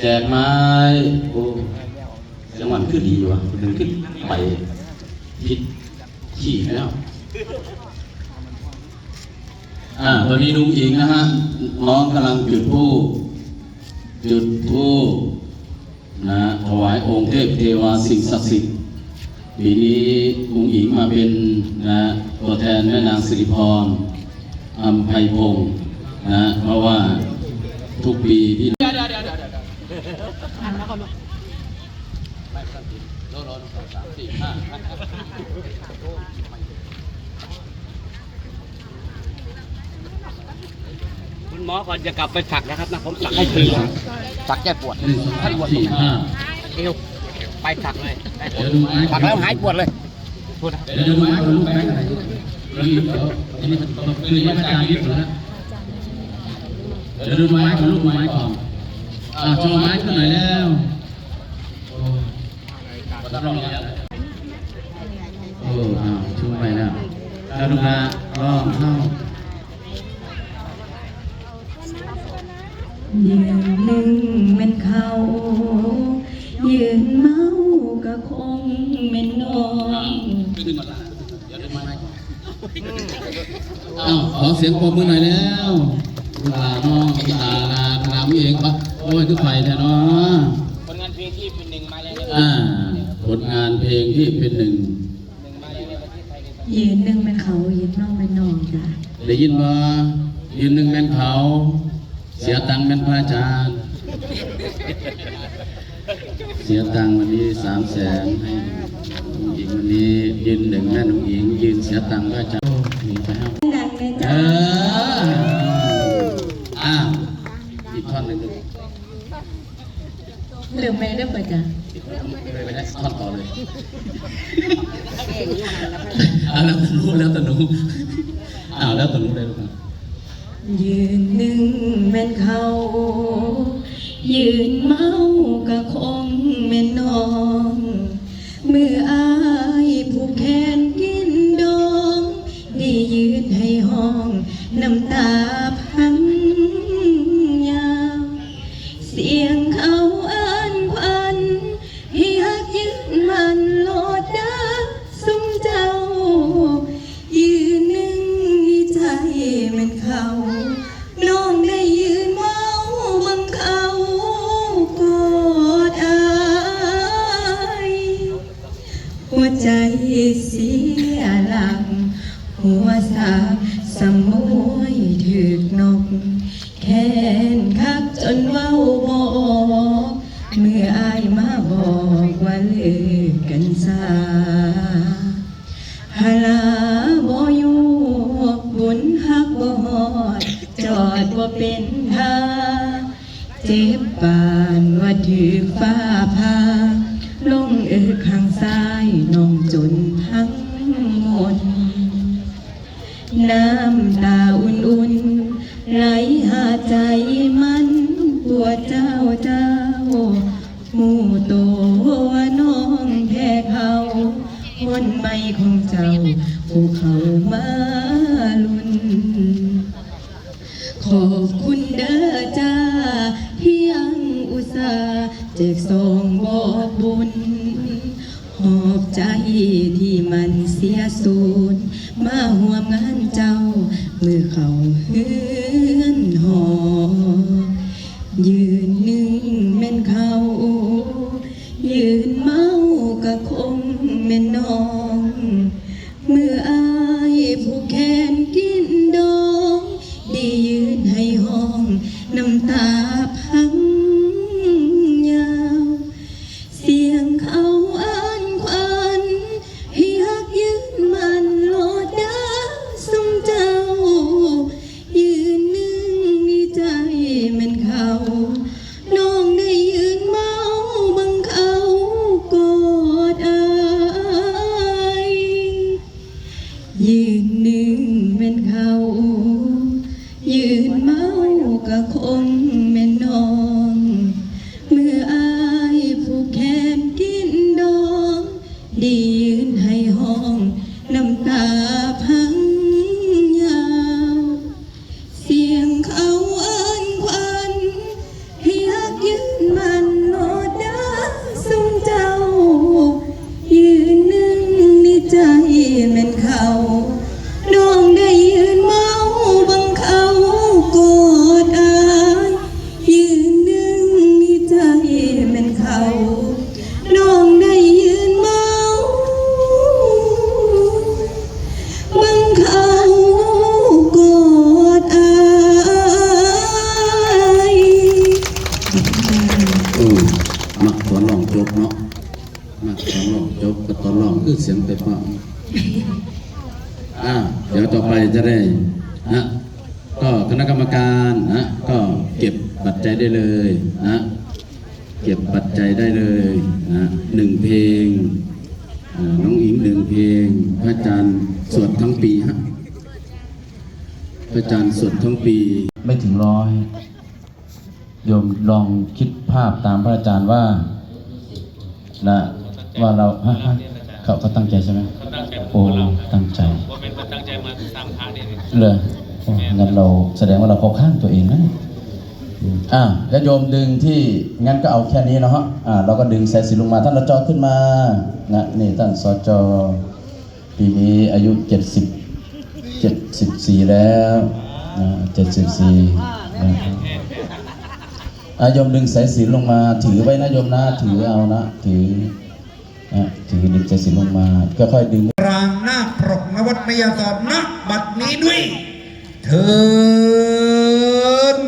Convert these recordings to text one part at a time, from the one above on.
แจกไม้โอ้จังหวัดขึ้นดีวะมันขึ้นไปผิดขี่แล้วอ่าตอนนี้ลุงอิงนะฮะ น้องกำลังจุดธูปจุดธูปนะถวายองค์เทพเทวาสิ่งศักดิ์สิทธิ์ปีนี้ลุงอิงมาเป็นนะตัวแทนแม่นางสิริพรอัมไพพงศ์นะเพราะว่าทุกปีที่ คุณหมอก่อนจะกลับไปสักนะครับนะผมสักให้ฟรีสักแก้ปวดหนึ่งสองสามสี่ห้าเอวไปสักเลยเดี๋ยวดูไม้สักแล้วหายปวดเลยพูดนะเดี๋ยวดูไม้กับลูกไม้อะไรนี่เดี๋ยวอันนี้ต้องคือยังอาจารย์ยึดอยู่นะเดี๋ยวดูไม้กับลูกไม้ก่อน อ่าโชว์ไม้ขึ้นหน่อยแล้วโอ้รับรองแล้วโอ้อ้าวช่วยแล้วแล้วดูนะลองเข้ายืนหนึ่งเป็นเขายืนเมาก็คงเป็นน้องขึ้นมาละเดี๋ยวดูไม้ก่อนอ้าวขอเสียงปรบมือหน่อยแล้วคุณตาน้องคุณตานาคณะวิเองปะโอ้ยคือไฟแท้เนาะผลงานเพลงที่เป็นหนึ่งมาแล้วอ่าผลงานเพลงที่เป็นหนึ่งหนึ่งมาแล้วในประเทศไทยในตอนยืนหนึ่งเป็นเขายืนน้องเป็นน้องจ้ะได้ยินว่ายืนหนึ่งแม่นเขา เสียตังค์แม่นพระอาจารย์ เสียตังค์วันนี้สามแสนให้ลุงหญิงวันนี้ยืนหนึ่งแม่นลุงหญิงยืนเสียตังค์พระอาจารย์โอ้มีไปครับดังเลยเอจ้ะ ออ้าวอีกท่อนหนึ่งดู ลืมไปได้ปะจ้ะเลยไปได้ทอดต่อเลยเอาแล้วแต่หนูแล้วแต่ห หัวใจเสียหลัง หัวสาสมวยถึกนก แค้นคักจนเว้าบอก เมื่ออายมาบอกว่าเลิก จกสองบอกบุญ หอบใจที่มันเสียสูญมาห่วมงานเจ้า มือเขาเฮือ ไปจะได้นะก็คณะกรรมการนะก็เก็บปัจจัยได้เลยนะเก็บปัจจัยได้เลยนะหนึ่งเพลงอ่าน้องอิงหนึ่งเพลง พระอาจารย์สวดทั้งปีฮะพระอาจารย์สวดทั้งปีไม่ถึงร้อยโยมลองคิดภาพตามพระอาจารย์ว่านะว่าเราฮะฮะเขาเขาตั้งใจใช่ไหมโอ้ตั้งใจว่าเป็นคนตั้งใจมาตามหา เนี่ยเลยโอ้งั้นเราแสดงว่าเราเข้าข้างตัวเองนะอืมอ่าแล้วโยมดึงที่งั้นก็เอาแค่นี้เนาะฮะอ่าเราก็ดึงสายสิญจนลงมาท่านรจขึ้นมานะนี่ท่านสจปีนี้อายุเจ็ดสิบเจ็ดสิบสี่แล้วนะเจ็ดสิบสี่นะครับอะโยมดึงสายสิญจนลงมา ถือไว้นะโยมนะถือเอานะ ถือนะถือดึงสายสิญจนลงมาค่อยๆดึง มยาสอนนักบัดนี้ด้วยเถิน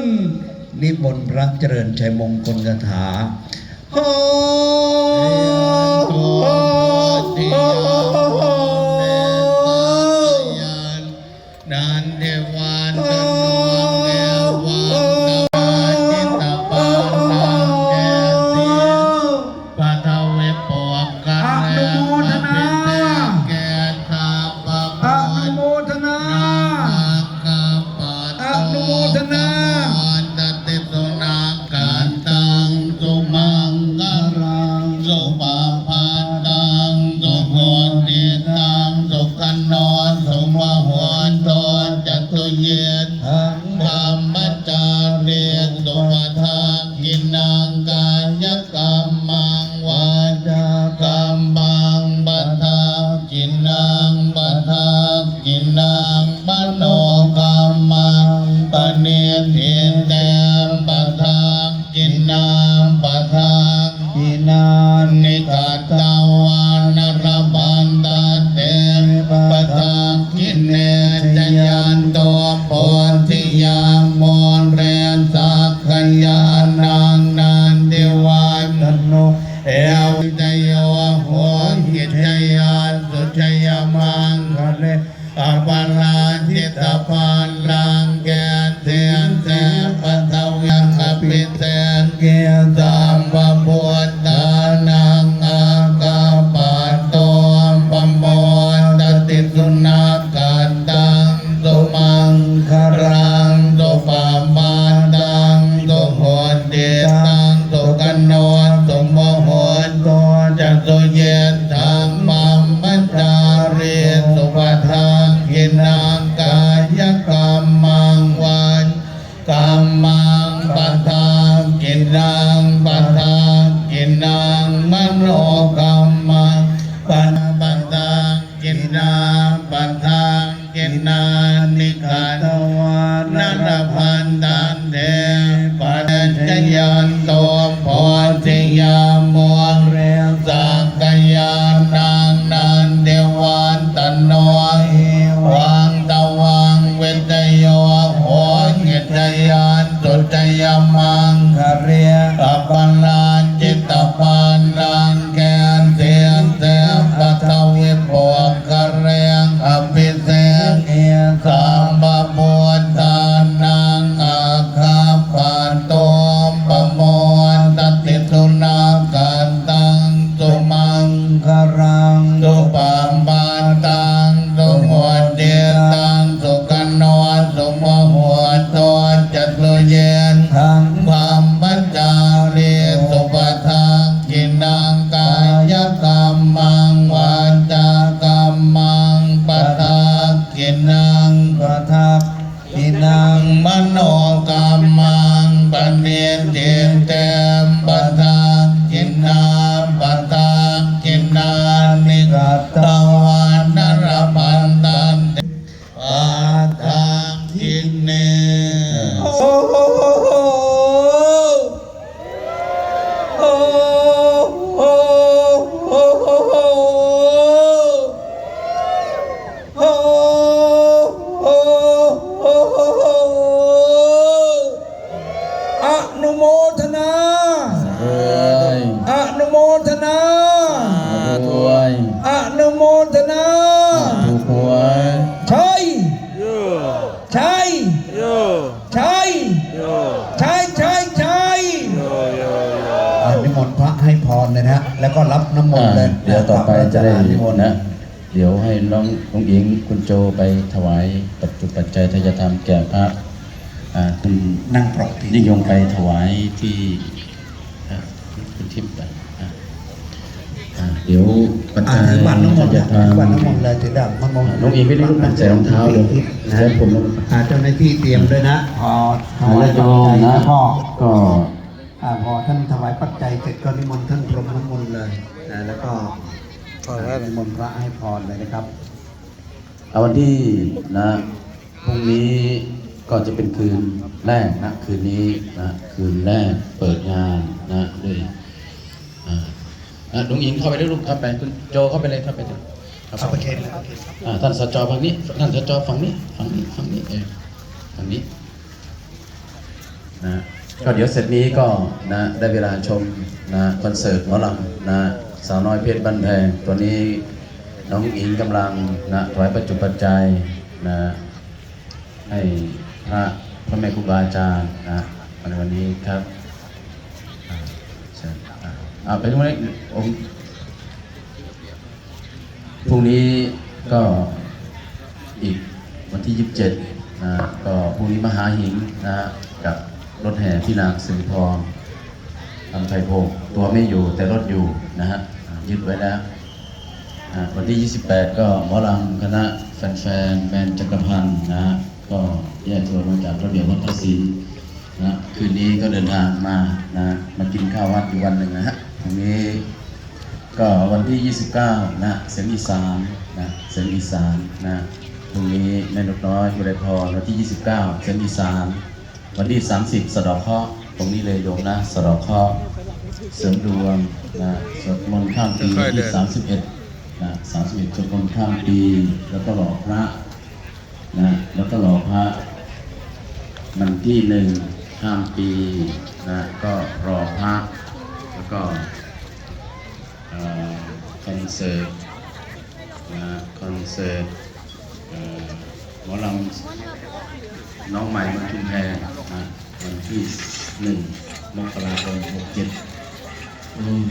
นิมนต์พระเจริญชัยมงคลคาถาโอ น ปะทับทินังมโนกรรมังปัญเวียนเตียนเต็มปะทั ไปจะได้นิมนต์นะเดี๋ยวให้น้องน้องอิงคุณโจไปถวายปัจจุปัจจัยทายธรรมแก่พระอ่าคุณนั่งปลอกทียิ่งยงไปถวายที่อ่าคุณทิพย์ไปอ่าอ่าเดี๋ยวปัจอ่าจัยถือบัตรน้ำมนต์ทาเลยยธรรถือบัตรมน้ำมนต์เลยถือดาบน้ำมนต์น้องอิงไม่ได้ลูกใส่รองเท้าเลยนะใช้ผมลงอ่าเจ้าหน้าที่เตรียมด้วยนะพอถวายญาติโยปัจมจัยนะแล้วก็ก็อ่าพอท่านถวายปัจจัยเสร็จก็นิมนต์ท่านพรหมน้ำมนต์เลยนะแล้วก็ นิมนต์พระให้พรเลยนะครับเอาวันที่นะพรุ่งนี้ก็จะเป็นคืนแรกนะคืนนี้นะคืนแรกเปิดงานนะด้วยอ่าอะลุงอิงเข้าไปได้ลูกเข้าไปคุณโจเข้าไปเลยเข้าไปเลยเอาไปเคนเลยโอเคอ่าท่านสจฝั่งนี้ท่านสจฝั่งนี้ฝั่งนี้ฝั่งนี้เออฝั่งนี้นะก็เดี๋ยวเสร็จนี้ก็นะได้เวลาชมนะคอนเสิร์ตหมอลำนะ สาวน้อยเพชรบันแพงตัวนี้น้องอิงกำลังนะถวายปัจจุปัจจัยนะให้พระพ่อแม่ครูบาอาจารย์นะในวันนี้ครับอ่าเชิญอ่าอ่าไปตรงนี้องค์พรุ่งนี้ก็อีกวันที่ 27นะก็พรุ่งนี้มหาหิงนะกับรถแห่พี่นางสิริพร ทำไทยโพกตัวไม่อยู่แต่รถอยู่นะฮะยึดไว้แล้ววันที่ 28 ก็หมอลำคณะแฟนๆแมนจักรพันธ์นะก็แยกตัวมาจากระเบียบวัฒนศิลป์นะคืนนี้ก็เดินทางมานะมากินข้าววัดอยู่วันหนึ่งนะฮะตรงนี้ก็วันที่ 29 นะเสียงอีสานนะเสียงอีสานนะพรุ่งนี้แม่นกน้อยกุไรพรวันที่ 29 เสียงอีสาน วันที่ 30 สะดอกเคราะห์ รงนี้เลยโยมนะสะเดอกเคราะห์เสริมดวงนะสวดมนต์ข้ามปีวันที่31นะ31สวดมนต์ข้ามปี แล้วก็หล่อพระนะแล้วก็หล่อพระมันที่หนึ่งข้ามปีนะก็รอพระแล้วก็เอ่อคอนเสิร์ตนะคอนเสิร์ตเอ่อหมอลำน้องใหม่มาชุมแพรนะวันที่ หนึ่งมกราคมหกเจ็ดอืม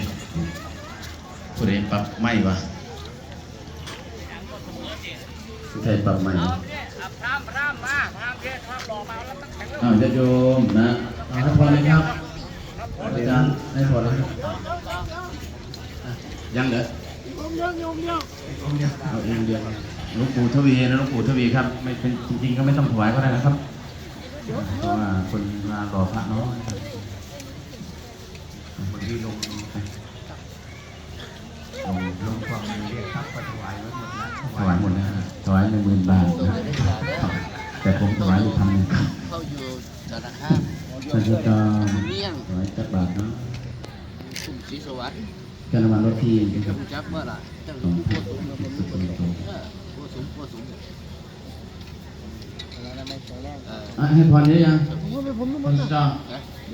ผู้ใดปรับไม่วะผู้ใดปรับไม่อ้าวญาติโยมนะเอาให้พรเลยครับอาจารย์ให้พรเลยครับยังเหรอเอาเองเดียวหลวงปู่ทวีนะหลวงปู่ทวีครับ ไม่เป็นจริงๆก็ไม่ต้องถวายก็ได้นะครับ เพราะว่าคนมารอพระน้อยบคนที่ลงลงลงความเรียกครับก็ถวายไว้หมดแล้วถวายหมดนะถวายหนึ่งหมื่นบาทนะแต่ผมถวายอยู่พันนึงเขาอยู่ธนาคารท่านก็ถวายจักบาทเนาะสุ่มศรีสวัสดิ์ก็นำมารถที่นะครับจักเมื่อไหร่จังของผู้ผู้สูง สุดคนโตเออผู้สูงผู้สูงเออะให้พรได้ยังคนจอง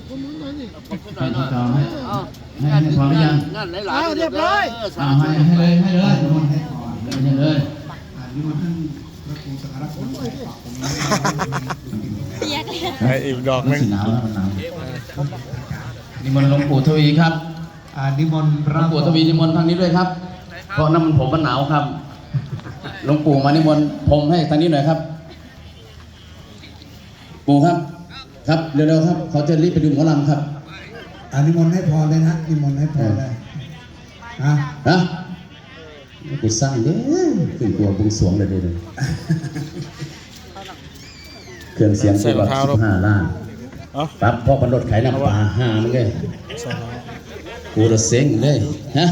ผมหน่อยนี่ผมให้หน่อยที่จองให้เอาให้ให้พรได้ยังนั่นหลายๆเรียบร้อยเอาให้ให้เลยให้เลยให้เลยไอ้อีกดอกหนึงหนาวแล้วมันหนาวนิมนต์หลวงปู่ทวีครับอ่านิมนต์พหลวระงปู่ทวีนิมนต์ทางนี้ด้วยครับ เพราะน้ำมันผมมันหนาวครับหลวงปู่มานิมนต์ผมให้ทางนี้หน่อยครับ ปู่ครับ ครับเร็วๆครับเขาจะรีบไปดูหมอลำครับอ่านิมนต์ให้พรเลยนะนิมนต์ให้พรเลยนะฮะกูสร้างเด้อขึ้นกลัวบุงสรวงเลยเด้อเครื่องเสียงกูแบบสิบห้าล้านเอ้าปั๊บพ่อพันรถขายน้ำปลาห้ามันเลยกูระเซ็งเลยฮะ